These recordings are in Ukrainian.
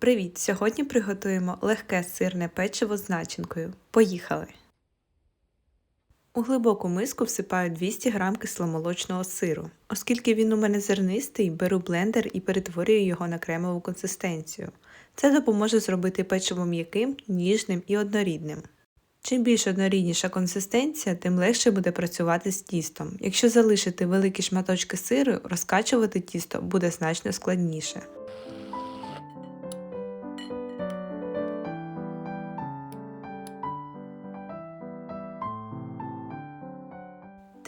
Привіт! Сьогодні приготуємо легке сирне печиво з начинкою. Поїхали! У глибоку миску всипаю 200 г кисломолочного сиру. Оскільки він у мене зернистий, беру блендер і перетворюю його на кремову консистенцію. Це допоможе зробити печиво м'яким, ніжним і однорідним. Чим більш однорідніша консистенція, тим легше буде працювати з тістом. Якщо залишити великі шматочки сиру, розкачувати тісто буде значно складніше.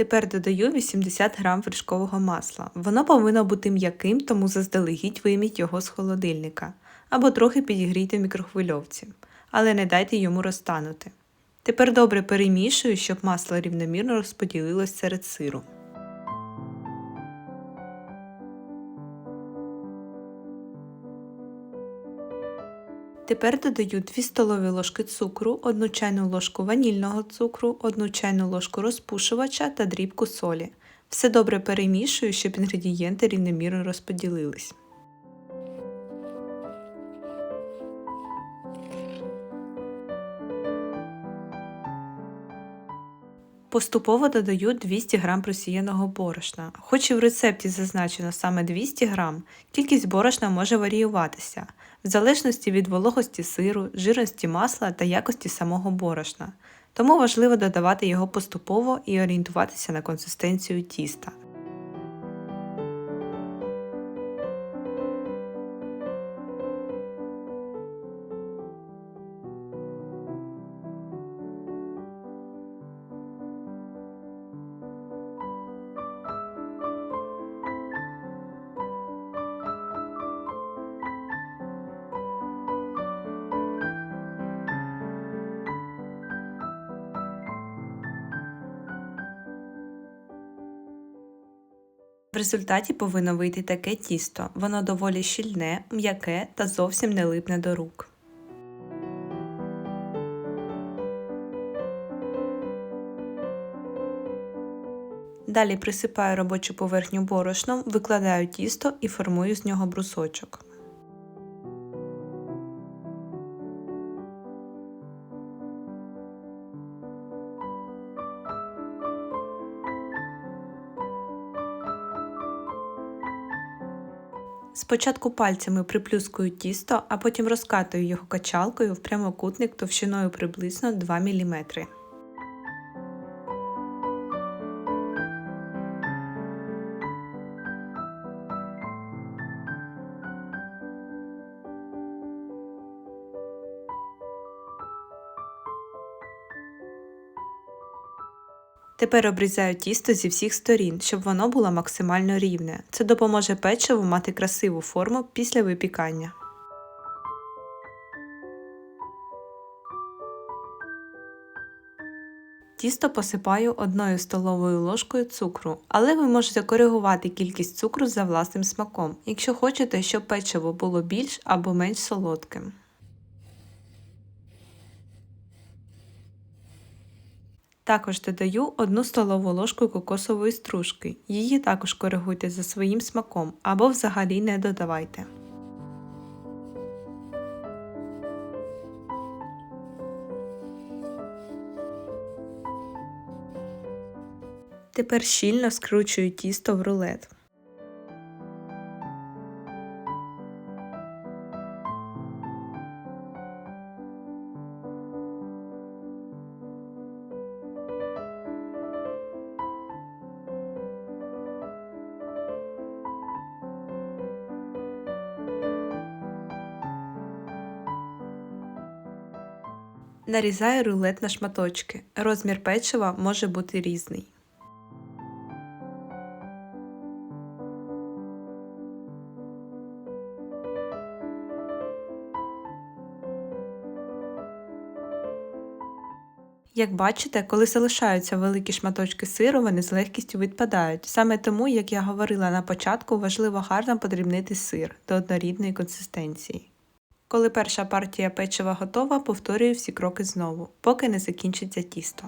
Тепер додаю 80 г вершкового масла. Воно повинно бути м'яким, тому заздалегідь вийміть його з холодильника або трохи підігрійте мікрохвильовці, але не дайте йому розтанути. Тепер добре перемішую, щоб масло рівномірно розподілилось серед сиру. Тепер додаю 2 столові ложки цукру, 1 чайну ложку ванільного цукру, 1 чайну ложку розпушувача та дрібку солі. Все добре перемішую, щоб інгредієнти рівномірно розподілились. Поступово додаю 200 г просіяного борошна. Хоч і в рецепті зазначено саме 200 г, кількість борошна може варіюватися в залежності від вологості сиру, жирності масла та якості самого борошна, тому важливо додавати його поступово і орієнтуватися на консистенцію тіста. Результаті повинно вийти таке тісто. Воно доволі щільне, м'яке та зовсім не липне до рук. Далі присипаю робочу поверхню борошном, викладаю тісто і формую з нього брусочок. Спочатку пальцями приплюскую тісто, а потім розкатую його качалкою в прямокутник товщиною приблизно 2 мм. Тепер обрізаю тісто зі всіх сторін, щоб воно було максимально рівне. Це допоможе печиву мати красиву форму після випікання. Тісто посипаю одною столовою ложкою цукру, але ви можете коригувати кількість цукру за власним смаком, якщо хочете, щоб печиво було більш або менш солодким. Також додаю 1 столову ложку кокосової стружки. Її також коригуйте за своїм смаком або взагалі не додавайте. Тепер щільно скручую тісто в рулет. Нарізаю рулет на шматочки. Розмір печива може бути різний. Як бачите, коли залишаються великі шматочки сиру, вони з легкістю відпадають. Саме тому, як я говорила на початку, важливо гарно подрібнити сир до однорідної консистенції. Коли перша партія печива готова, повторюю всі кроки знову, поки не закінчиться тісто.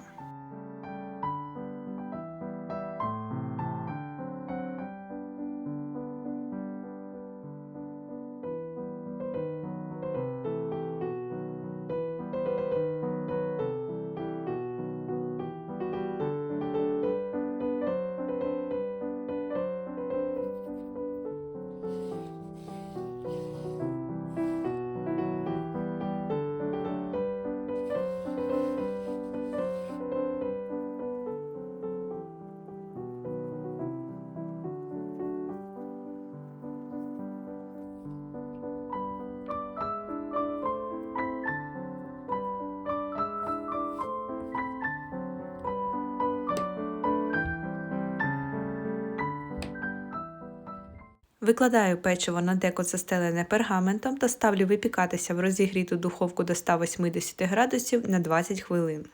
Викладаю печиво на деко застелене пергаментом та ставлю випікатися в розігріту духовку до 180 градусів на 20 хвилин.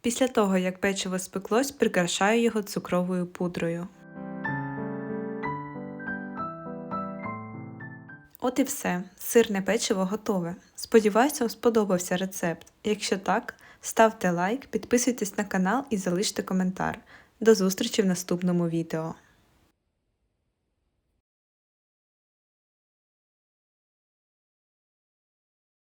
Після того, як печиво спеклось, прикрашаю його цукровою пудрою. От і все, сирне печиво готове. Сподіваюся, вам сподобався рецепт. Якщо так, ставте лайк, підписуйтесь на канал і залиште коментар. До зустрічі в наступному відео.